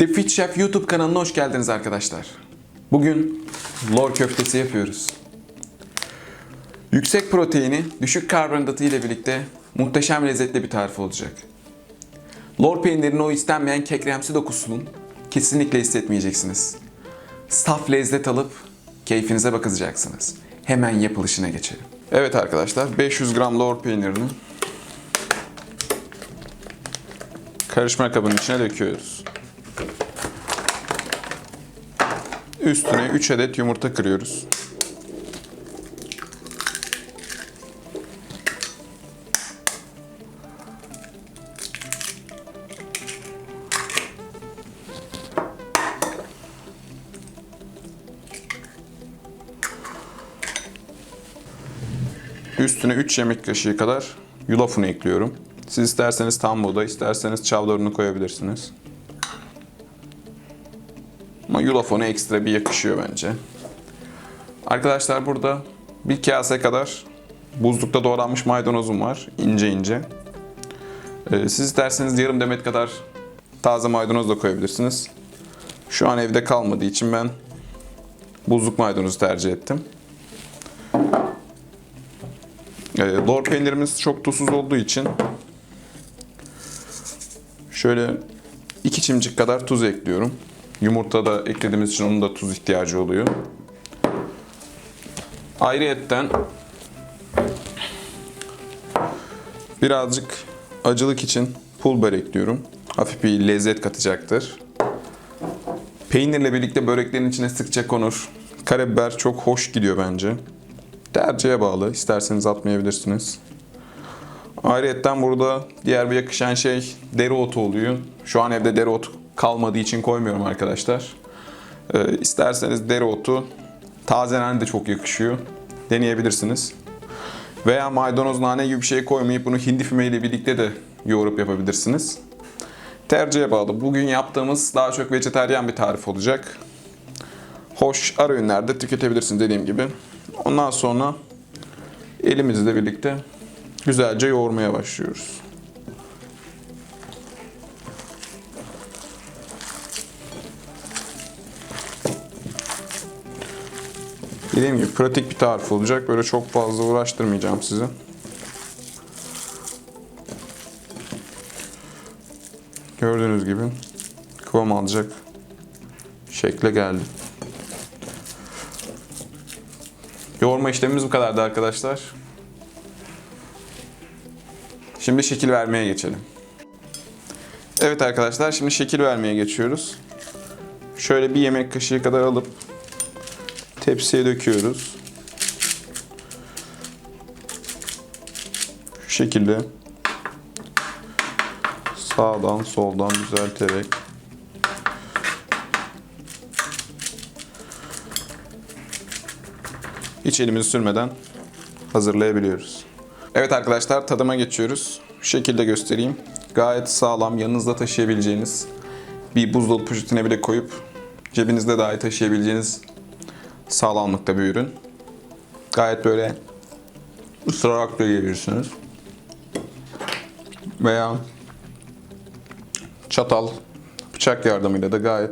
The Fit Chef YouTube kanalına hoş geldiniz arkadaşlar. Bugün lor köftesi yapıyoruz. Yüksek proteini, düşük karbonhidratı ile birlikte muhteşem lezzetli bir tarif olacak. Lor peynirinin o istenmeyen kekremsi dokusunun kesinlikle hissetmeyeceksiniz. Saf lezzet alıp keyfinize bakacaksınız. Hemen yapılışına geçelim. Evet arkadaşlar 500 gram lor peynirini karışma kabının içine döküyoruz. Üstüne 3 adet yumurta kırıyoruz. Üstüne 3 yemek kaşığı kadar yulaf unu ekliyorum. Siz isterseniz tam buğday, isterseniz çavdar unu koyabilirsiniz. Ama yulaf unu ekstra bir yakışıyor bence. Arkadaşlar burada bir kase kadar buzlukta doğranmış maydanozum var. ince ince. Ee, siz isterseniz yarım demet kadar taze maydanoz da koyabilirsiniz. Şu an evde kalmadığı için ben buzluk maydanozu tercih ettim. Ee, lor peynirimiz çok tuzsuz olduğu için şöyle iki çimcik kadar tuz ekliyorum. Yumurta da eklediğimiz için onun da tuz ihtiyacı oluyor. Ayrıyetten birazcık acılık için pul biber ekliyorum. Hafif bir lezzet katacaktır. Peynirle birlikte böreklerin içine sıkça konur. Karabiber çok hoş gidiyor bence. Tercihe bağlı. İsterseniz atmayabilirsiniz. Ayrıyetten burada diğer bir yakışan şey dereotu oluyor. Şu an evde dereotu kalmadığı için koymuyorum arkadaşlar. Ee, isterseniz dereotu taze nane de çok yakışıyor. Deneyebilirsiniz. Veya maydanoz nane gibi bir şey koymayıp bunu hindi füme ile birlikte de yoğurup yapabilirsiniz. Tercihe bağlı. Bugün yaptığımız daha çok vejeteryan bir tarif olacak. Hoş ara öğünlerde tüketebilirsiniz dediğim gibi. Ondan sonra elimizle birlikte güzelce yoğurmaya başlıyoruz. Dediğim gibi pratik bir tarif olacak. Böyle çok fazla uğraştırmayacağım sizi. Gördüğünüz gibi kıvam alacak şekle geldi. Yoğurma işlemimiz bu kadardı arkadaşlar. Şimdi şekil vermeye geçelim. Evet arkadaşlar şimdi şekil vermeye geçiyoruz. Şöyle bir yemek kaşığı kadar alıp tepsiye döküyoruz. Şu şekilde sağdan soldan düzelterek hiç elimizi sürmeden hazırlayabiliyoruz. Evet arkadaşlar tadıma geçiyoruz. Şu şekilde göstereyim. Gayet sağlam, yanınızda taşıyabileceğiniz bir buzdolabı poşetine bile koyup cebinizde dahi taşıyabileceğiniz sağlamlıkta bir ürün. Gayet böyle ısırarak da yiyebilirsiniz. Veya çatal, bıçak yardımıyla da gayet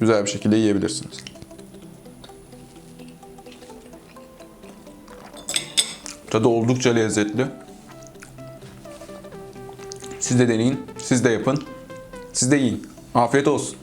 güzel bir şekilde yiyebilirsiniz. Tadı oldukça lezzetli. Siz de deneyin, siz de yapın, siz de yiyin. Afiyet olsun.